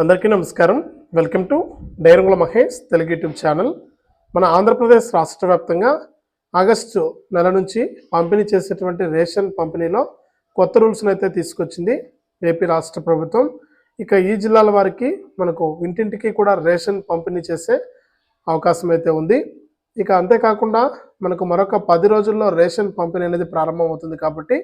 అందరికీ నమస్కారం. Welcome to Dairangula Mahesh Telugu YouTube channel. మన ఆంధ్రప్రదేశ్ రాష్ట్ర వ్యాప్తంగా ఆగస్టు నెల నుంచి పంపిణీ చేసేటువంటి రేషన్ పంపిణీలో కొత్త రూల్స్ని అయితే తీసుకొచ్చింది ఏపీ రాష్ట్ర ప్రభుత్వం. ఇక ఈ జిల్లాల వారికి మనకు ఇంటింటికి కూడా రేషన్ పంపిణీ చేసే అవకాశం అయితే ఉంది. ఇక అంతేకాకుండా మనకు మరొక పది రోజుల్లో రేషన్ పంపిణీ అనేది ప్రారంభమవుతుంది కాబట్టి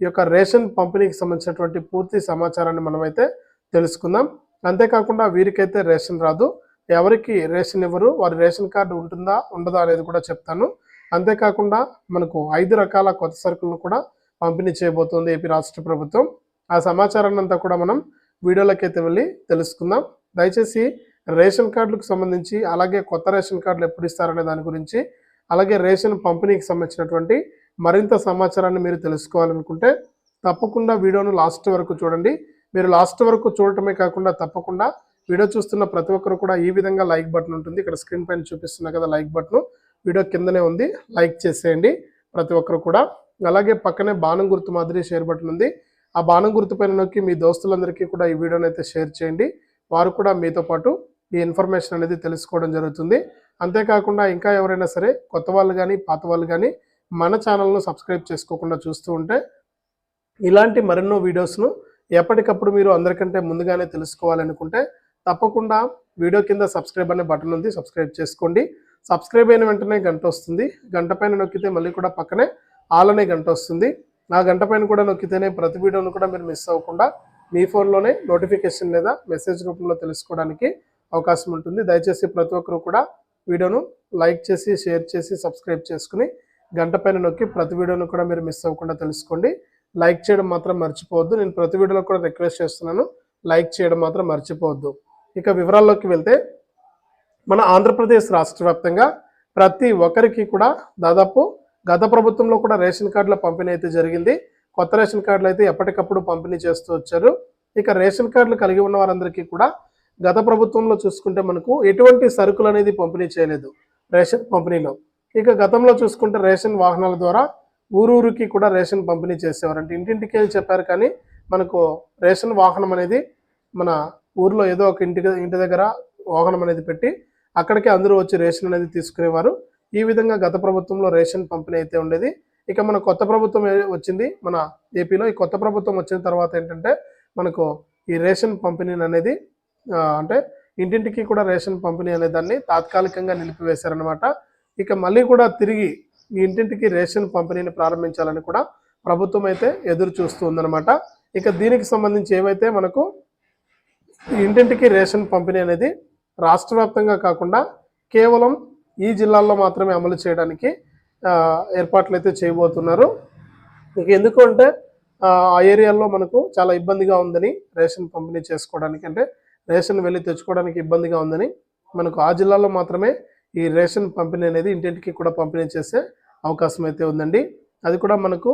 ఈ యొక్క రేషన్ పంపిణీకి సంబంధించినటువంటి పూర్తి సమాచారాన్ని మనమైతే తెలుసుకుందాం. అంతేకాకుండా వీరికైతే రేషన్ రాదు. ఎవరికి రేషన్ ఇవ్వరు వారి రేషన్ కార్డు ఉంటుందా ఉండదా అనేది కూడా చెప్తాను. అంతేకాకుండా మనకు ఐదు రకాల కొత్త సరుకులను కూడా పంపిణీ చేయబోతోంది ఏపీ రాష్ట్ర ప్రభుత్వం. ఆ సమాచారాన్ని అంతా కూడా మనం వీడియోలకైతే వెళ్ళి తెలుసుకుందాం. దయచేసి రేషన్ కార్డులకు సంబంధించి అలాగే కొత్త రేషన్ కార్డులు ఎప్పుడు ఇస్తారనే దాని గురించి అలాగే రేషన్ పంపిణీకి సంబంధించినటువంటి మరింత సమాచారాన్ని మీరు తెలుసుకోవాలనుకుంటే తప్పకుండా వీడియోను లాస్ట్ వరకు చూడండి. మీరు లాస్ట్ వరకు చూడటమే కాకుండా తప్పకుండా వీడియో చూస్తున్న ప్రతి ఒక్కరు కూడా ఈ విధంగా లైక్ బటన్ ఉంటుంది. ఇక్కడ స్క్రీన్ పైన చూపిస్తున్నా కదా లైక్ బటన్ వీడియో కిందనే ఉంది. లైక్ చేసేయండి ప్రతి ఒక్కరు కూడా. అలాగే పక్కనే బాణం గుర్తు మాదిరి షేర్ బటన్ ఉంది. ఆ బాణం గుర్తు పైన నొక్కి మీ దోస్తులందరికీ కూడా ఈ వీడియోని అయితే షేర్ చేయండి. వారు కూడా మీతో పాటు ఈ ఇన్ఫర్మేషన్ అనేది తెలుసుకోవడం జరుగుతుంది. అంతేకాకుండా ఇంకా ఎవరైనా సరే కొత్త వాళ్ళు కానీ పాత వాళ్ళు కానీ మన ఛానల్ను సబ్స్క్రైబ్ చేసుకోకుండా చూస్తూ ఉంటే ఇలాంటి మరెన్నో వీడియోస్ను ఎప్పటికప్పుడు మీరు అందరికంటే ముందుగానే తెలుసుకోవాలనుకుంటే తప్పకుండా వీడియో కింద సబ్స్క్రైబ్ అనే బటన్ ఉంది సబ్స్క్రైబ్ చేసుకోండి. సబ్స్క్రైబ్ అయిన వెంటనే గంట వస్తుంది. గంట పైన నొక్కితే మళ్ళీ కూడా పక్కనే ఆల్ అనే గంట వస్తుంది. ఆ గంట పైన కూడా నొక్కితేనే ప్రతి వీడియోను కూడా మీరు మిస్ అవ్వకుండా మీ ఫోన్లోనే నోటిఫికేషన్ లేదా మెసేజ్ రూపంలో తెలుసుకోవడానికి అవకాశం ఉంటుంది. దయచేసి ప్రతి ఒక్కరు కూడా వీడియోను లైక్ చేసి షేర్ చేసి సబ్స్క్రైబ్ చేసుకుని గంట పైన నొక్కి ప్రతి వీడియోను కూడా మీరు మిస్ అవ్వకుండా తెలుసుకోండి. లైక్ చేయడం మాత్రం మర్చిపోవద్దు. నేను ప్రతి వీడియోలో కూడా రిక్వెస్ట్ చేస్తున్నాను లైక్ చేయడం మాత్రం మర్చిపోవద్దు. ఇక వివరాల్లోకి వెళ్తే మన ఆంధ్రప్రదేశ్ రాష్ట్ర వ్యాప్తంగా ప్రతి ఒక్కరికి కూడా దాదాపు గత ప్రభుత్వంలో కూడా రేషన్ కార్డుల పంపిణీ అయితే జరిగింది. కొత్త రేషన్ కార్డులు అయితే ఎప్పటికప్పుడు పంపిణీ చేస్తూ వచ్చారు. ఇక రేషన్ కార్డులు కలిగి ఉన్న వారందరికీ కూడా గత ప్రభుత్వంలో చూసుకుంటే మనకు ఎటువంటి సరుకులు అనేది పంపిణీ చేయలేదు రేషన్ పంపిణీలో. ఇక గతంలో చూసుకుంటే రేషన్ వాహనాల ద్వారా ఊరూరికి కూడా రేషన్ పంపిణీ చేసేవారు అంటే ఇంటింటికి వెళ్ళి చెప్పారు కానీ మనకు రేషన్ వాహనం అనేది మన ఊర్లో ఏదో ఒక ఇంటి ఇంటి దగ్గర వాహనం అనేది పెట్టి అక్కడికి అందరూ వచ్చి రేషన్ అనేది తీసుకునేవారు. ఈ విధంగా గత ప్రభుత్వంలో రేషన్ పంపిణీ అయితే ఉండేది. ఇక మన కొత్త ప్రభుత్వం వచ్చింది మన ఏపీలో ఈ కొత్త ప్రభుత్వం వచ్చిన తర్వాత ఏంటంటే మనకు ఈ రేషన్ పంపిణీ అనేది అంటే ఇంటింటికి కూడా రేషన్ పంపిణీ అనే దాన్ని తాత్కాలికంగా నిలిపివేశారనమాట ఇక మళ్ళీ కూడా తిరిగి ఇంటింటికి రేషన్ పంపిణీని ప్రారంభించాలని కూడా ప్రభుత్వం అయితే ఎదురు చూస్తుందనమాట ఇక దీనికి సంబంధించి ఏవైతే మనకు ఇంటింటికి రేషన్ పంపిణీ అనేది రాష్ట్ర వ్యాప్తంగా కాకుండా కేవలం ఈ జిల్లాల్లో మాత్రమే అమలు చేయడానికి ఏర్పాట్లు అయితే చేయబోతున్నారు. ఇక ఎందుకు అంటే ఆ ఆ ఏరియాల్లో మనకు చాలా ఇబ్బందిగా ఉందని రేషన్ పంపిణీ చేసుకోవడానికి అంటే రేషన్ వెళ్ళి తెచ్చుకోవడానికి ఇబ్బందిగా ఉందని మనకు ఆ జిల్లాలో మాత్రమే ఈ రేషన్ పంపిణీ అనేది ఇంటింటికి కూడా పంపిణీ చేసే అవకాశం అయితే ఉందండి. అది కూడా మనకు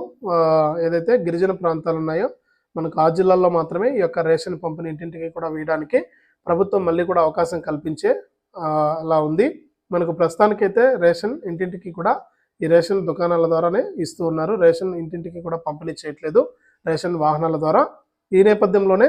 ఏదైతే గిరిజన ప్రాంతాలు ఉన్నాయో మనకు ఆ జిల్లాల్లో మాత్రమే ఈ యొక్క రేషన్ పంపిణీ ఇంటింటికి కూడా వేయడానికి ప్రభుత్వం మళ్ళీ కూడా అవకాశం కల్పించే అలా ఉంది. మనకు ప్రస్తుతానికైతే రేషన్ ఇంటింటికి కూడా ఈ రేషన్ దుకాణాల ద్వారానే ఇస్తూ ఉన్నారు. రేషన్ ఇంటింటికి కూడా పంపిణీ చేయట్లేదు. రేషన్ వాహనాల ద్వారా ఈ నేపథ్యంలోనే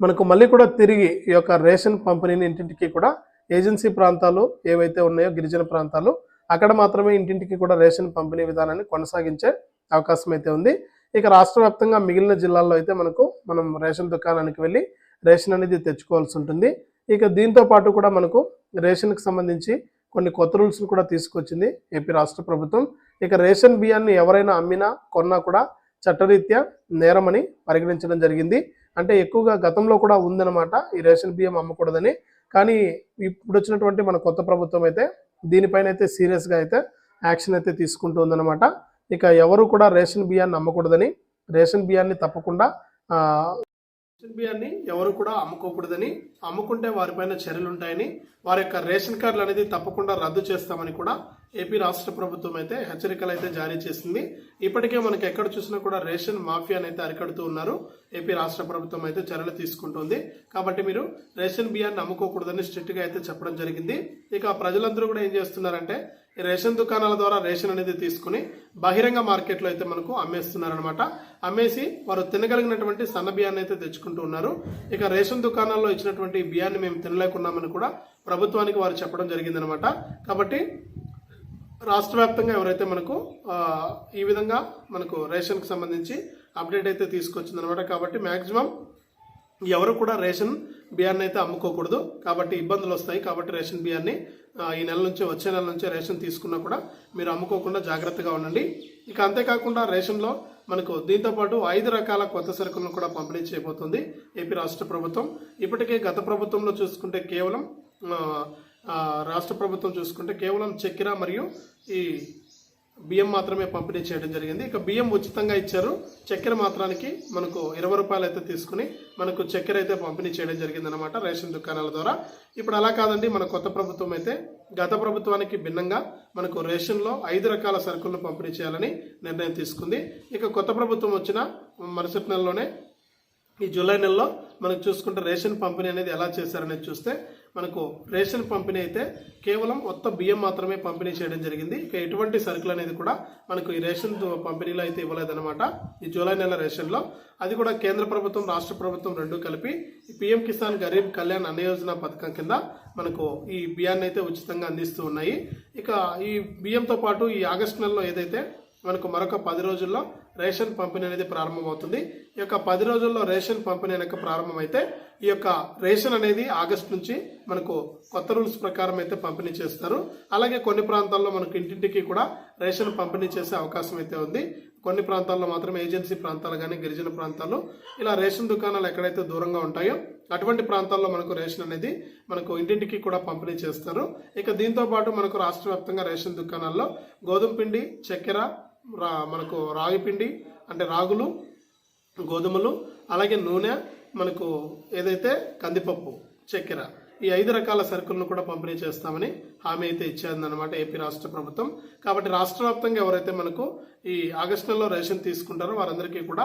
మనకు మళ్ళీ కూడా తిరిగి ఈ యొక్క రేషన్ పంపిణీని ఇంటింటికి కూడా ఏజెన్సీ ప్రాంతాలు ఏవైతే ఉన్నాయో గిరిజన ప్రాంతాలు అక్కడ మాత్రమే ఇంటింటికి కూడా రేషన్ పంపిణీ విధానాన్ని కొనసాగించే అవకాశం అయితే ఉంది. ఇక రాష్ట్ర వ్యాప్తంగా మిగిలిన జిల్లాల్లో అయితే మనకు మనం రేషన్ దుకాణానికి వెళ్ళి రేషన్ అనేది తెచ్చుకోవాల్సి ఉంటుంది. ఇక దీంతో పాటు కూడా మనకు రేషన్కి సంబంధించి కొన్ని కొత్త రూల్స్ కూడా తీసుకొచ్చింది ఏపీ రాష్ట్ర ప్రభుత్వం. ఇక రేషన్ బియ్యాన్ని ఎవరైనా అమ్మినా కొన్నా కూడా చట్టరీత్యా నేరమని పరిగణించడం జరిగింది. అంటే ఎక్కువగా గతంలో కూడా ఉందన్నమాట ఈ రేషన్ బియ్యం అమ్మకూడదని. కానీ ఇప్పుడు వచ్చినటువంటి మన కొత్త ప్రభుత్వం అయితే దీనిపైన అయితే సీరియస్గా అయితే యాక్షన్ అయితే తీసుకుంటూ ఉందన్నమాట. ఇక ఎవరు కూడా రేషన్ బియ్యాన్ని అమ్మకూడదని రేషన్ బియ్యాన్ని తప్పకుండా రేషన్ బియ్యాన్ని ఎవరు కూడా అమ్ముకోకూడదని అమ్ముకుంటే వారిపైన చర్యలు ఉంటాయని వారి యొక్క రేషన్ కార్డులు అనేది తప్పకుండా రద్దు చేస్తామని కూడా ఏపీ రాష్ట్ర ప్రభుత్వం అయితే హెచ్చరికలు అయితే జారీ చేసింది. ఇప్పటికే మనకి ఎక్కడ చూసినా కూడా రేషన్ మాఫియాని అయితే అరికడుతూ ఉన్నారు. ఏపీ రాష్ట్ర ప్రభుత్వం అయితే చర్యలు తీసుకుంటుంది. కాబట్టి మీరు రేషన్ బియ్యాన్ని అమ్ముకోకూడదని స్ట్రిక్ట్గా అయితే చెప్పడం జరిగింది. ఇక ప్రజలందరూ కూడా ఏం చేస్తున్నారంటే ఈ రేషన్ దుకాణాల ద్వారా రేషన్ అనేది తీసుకుని బహిరంగ మార్కెట్లో అయితే మనకు అమ్మేస్తున్నారనమాట అమ్మేసి వారు తినగలిగినటువంటి సన్న బియ్యాన్ని అయితే తెచ్చుకుంటూ ఉన్నారు. ఇక రేషన్ దుకాణాల్లో ఇచ్చినటువంటి బియ్యాన్ని మేము తినలేకున్నామని కూడా ప్రభుత్వానికి వారు చెప్పడం జరిగిందనమాట కాబట్టి రాష్ట్ర వ్యాప్తంగా ఎవరైతే మనకు ఈ విధంగా మనకు రేషన్కి సంబంధించి అప్డేట్ అయితే తీసుకొచ్చిందనమాట కాబట్టి మ్యాక్సిమం ఎవరు కూడా రేషన్ బియ్యాన్ని అయితే అమ్ముకోకూడదు. కాబట్టి ఇబ్బందులు వస్తాయి. కాబట్టి రేషన్ బియ్యాన్ని ఈ నెల నుంచి వచ్చే నెల నుంచే రేషన్ తీసుకున్నా కూడా మీరు అమ్ముకోకుండా జాగ్రత్తగా ఉండండి. ఇక అంతేకాకుండా రేషన్లో మనకు దీంతో పాటు ఐదు రకాల కొత్త సరుకులను కూడా పంపిణీ చేయబోతుంది ఏపీ రాష్ట్ర ప్రభుత్వం. ఇప్పటికే గత ప్రభుత్వంలో చూసుకుంటే కేవలం రాష్ట్ర ప్రభుత్వం చూసుకుంటే కేవలం చక్కెర మరియు ఈ బియ్యం మాత్రమే పంపిణీ చేయడం జరిగింది. ఇక బియ్యం ఉచితంగా ఇచ్చారు. చక్కెర మాత్రానికి మనకు ఇరవై రూపాయలు అయితే తీసుకుని మనకు చక్కెర అయితే పంపిణీ చేయడం జరిగింది అనమాట రేషన్ దుకాణాల ద్వారా. ఇప్పుడు అలా కాదండి మన కొత్త ప్రభుత్వం అయితే గత ప్రభుత్వానికి భిన్నంగా మనకు రేషన్లో ఐదు రకాల సరుకులను పంపిణీ చేయాలని నిర్ణయం తీసుకుంది. ఇక కొత్త ప్రభుత్వం వచ్చిన మరుసటి నెలలోనే ఈ జూలై నెలలో మనకు చూసుకుంటే రేషన్ పంపిణీ అనేది ఎలా చేశారనేది చూస్తే మనకు రేషన్ పంపిణీ అయితే కేవలం మొత్తం బియ్యం మాత్రమే పంపిణీ చేయడం జరిగింది. ఇక ఎటువంటి సరుకులు అనేది కూడా మనకు ఈ రేషన్ పంపిణీలో అయితే ఇవ్వలేదన్నమాట. ఈ జూలై నెల రేషన్లో అది కూడా కేంద్ర ప్రభుత్వం రాష్ట్ర ప్రభుత్వం రెండు కలిపి ఈ పీఎం కిసాన్ గరీబ్ కళ్యాణ్ అన్న యోజన పథకం కింద మనకు ఈ బియ్యాన్ని అయితే ఉచితంగా అందిస్తూ ఉన్నాయి. ఇక ఈ బియ్యంతో పాటు ఈ ఆగస్టు నెలలో ఏదైతే మనకు మరొక పది రోజుల్లో రేషన్ పంపిణీ అనేది ప్రారంభమవుతుంది. ఈ యొక్క పది రోజుల్లో రేషన్ పంపిణీ అనేది ప్రారంభమైతే ఈ యొక్క రేషన్ అనేది ఆగస్ట్ నుంచి మనకు కొత్త రూల్స్ ప్రకారం అయితే పంపిణీ చేస్తారు. అలాగే కొన్ని ప్రాంతాల్లో మనకు ఇంటింటికి కూడా రేషన్ పంపిణీ చేసే అవకాశం అయితే ఉంది. కొన్ని ప్రాంతాల్లో మాత్రం ఏజెన్సీ ప్రాంతాలు కానీ గిరిజన ప్రాంతాలు ఇలా రేషన్ దుకాణాలు ఎక్కడైతే దూరంగా ఉంటాయో అటువంటి ప్రాంతాల్లో మనకు రేషన్ అనేది మనకు ఇంటింటికి కూడా పంపిణీ చేస్తారు. ఇక దీంతో పాటు మనకు రాష్ట్ర వ్యాప్తంగా రేషన్ దుకాణాల్లో గోధుమ పిండి చక్కెర రా మనకు రాగి పిండి అంటే రాగులు గోధుమలు అలాగే నూనె మనకు ఏదైతే కందిపప్పు చక్కెర ఈ ఐదు రకాల సరుకులను కూడా పంపిణీ చేస్తామని హామీ అయితే ఇచ్చేదన్నమాట ఏపీ రాష్ట్ర ప్రభుత్వం. కాబట్టి రాష్ట్ర వ్యాప్తంగా ఎవరైతే మనకు ఈ ఆగస్టు నెలలో రేషన్ తీసుకుంటారో వారందరికీ కూడా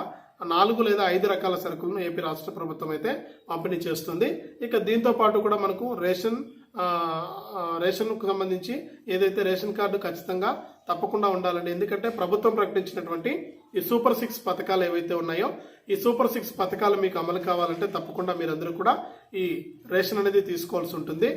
నాలుగు లేదా ఐదు రకాల సరుకులను ఏపీ రాష్ట్ర ప్రభుత్వం అయితే పంపిణీ చేస్తుంది. ఇక దీంతో పాటు కూడా మనకు రేషన్ రేషన్కు సంబంధించి ఏదైతే రేషన్ కార్డు ఖచ్చితంగా తప్పకుండా ఉండాలండి. ఎందుకంటే ప్రభుత్వం ప్రకటించినటువంటి ఈ సూపర్ సిక్స్ పథకాలు ఏవైతే ఉన్నాయో ఈ సూపర్ సిక్స్ పథకాలు మీకు అమలు కావాలంటే తప్పకుండా మీరందరూ కూడా ఈ రేషన్ అనేది తీసుకోవాల్సి ఉంటుంది.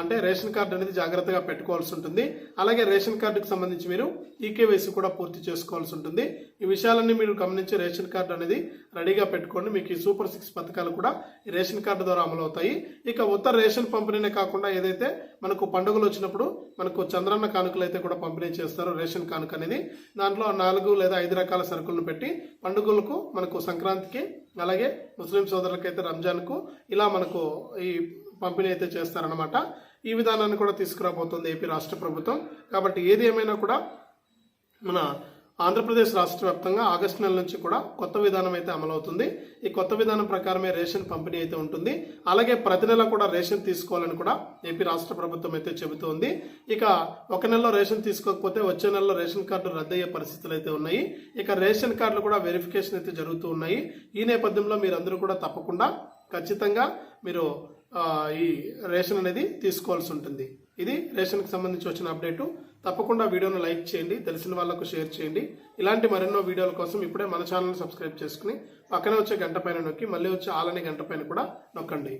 అంటే రేషన్ కార్డు అనేది జాగ్రత్తగా పెట్టుకోవాల్సి ఉంటుంది. అలాగే రేషన్ కార్డుకు సంబంధించి మీరు ఈకేవైసీ కూడా పూర్తి చేసుకోవాల్సి ఉంటుంది. ఈ విషయాలన్నీ మీరు గమనించి రేషన్ కార్డు అనేది రెడీగా పెట్టుకోండి. మీకు ఈ సూపర్ సిక్స్ పథకాలు కూడా ఈ రేషన్ కార్డు ద్వారా అమలు అవుతాయి ఇక ఉత్తర రేషన్ పంపిణీనే కాకుండా ఏదైతే మనకు పండుగలు వచ్చినప్పుడు మనకు చంద్రన్న కానుకలు అయితే కూడా పంపిణీ చేస్తారు రేషన్ కానుక అనేది దాంట్లో నాలుగు లేదా ఐదు రకాల సరుకులను పెట్టి పండుగలకు మనకు సంక్రాంతికి అలాగే ముస్లిం సోదరులకైతే రంజాన్కు ఇలా మనకు ఈ పంపిణీ అయితే చేస్తారనమాట ఈ విధానాన్ని కూడా తీసుకురాబోతుంది ఏపీ రాష్ట్ర ప్రభుత్వం. కాబట్టి ఏది ఏమైనా కూడా మన ఆంధ్రప్రదేశ్ రాష్ట్ర వ్యాప్తంగా ఆగస్టు నెల నుంచి కూడా కొత్త విధానం అయితే అమలవుతుంది. ఈ కొత్త విధానం ప్రకారమే రేషన్ పంపిణీ అయితే ఉంటుంది. అలాగే ప్రతి నెల కూడా రేషన్ తీసుకోవాలని కూడా ఏపీ రాష్ట్ర ప్రభుత్వం అయితే చెబుతోంది. ఇక ఒక నెలలో రేషన్ తీసుకోకపోతే వచ్చే నెలలో రేషన్ కార్డు రద్దయ్యే పరిస్థితులు అయితే ఉన్నాయి. ఇక రేషన్ కార్డులు కూడా వెరిఫికేషన్ అయితే జరుగుతూ ఉన్నాయి. ఈ నేపథ్యంలో మీరందరూ కూడా తప్పకుండా ఖచ్చితంగా మీరు ఈ రేషన్ అనేది తీసుకోవాల్సి ఉంటుంది. ఇది రేషన్కి సంబంధించి వచ్చిన అప్డేటు. తప్పకుండా వీడియోను లైక్ చేయండి తెలిసిన వాళ్ళకు షేర్ చేయండి. ఇలాంటి మరెన్నో వీడియోల కోసం ఇప్పుడే మన ఛానల్ సబ్స్క్రైబ్ చేసుకుని పక్కనే వచ్చే గంట పైన నొక్కి మళ్ళీ వచ్చే ఆలని గంట పైన కూడా నొక్కండి.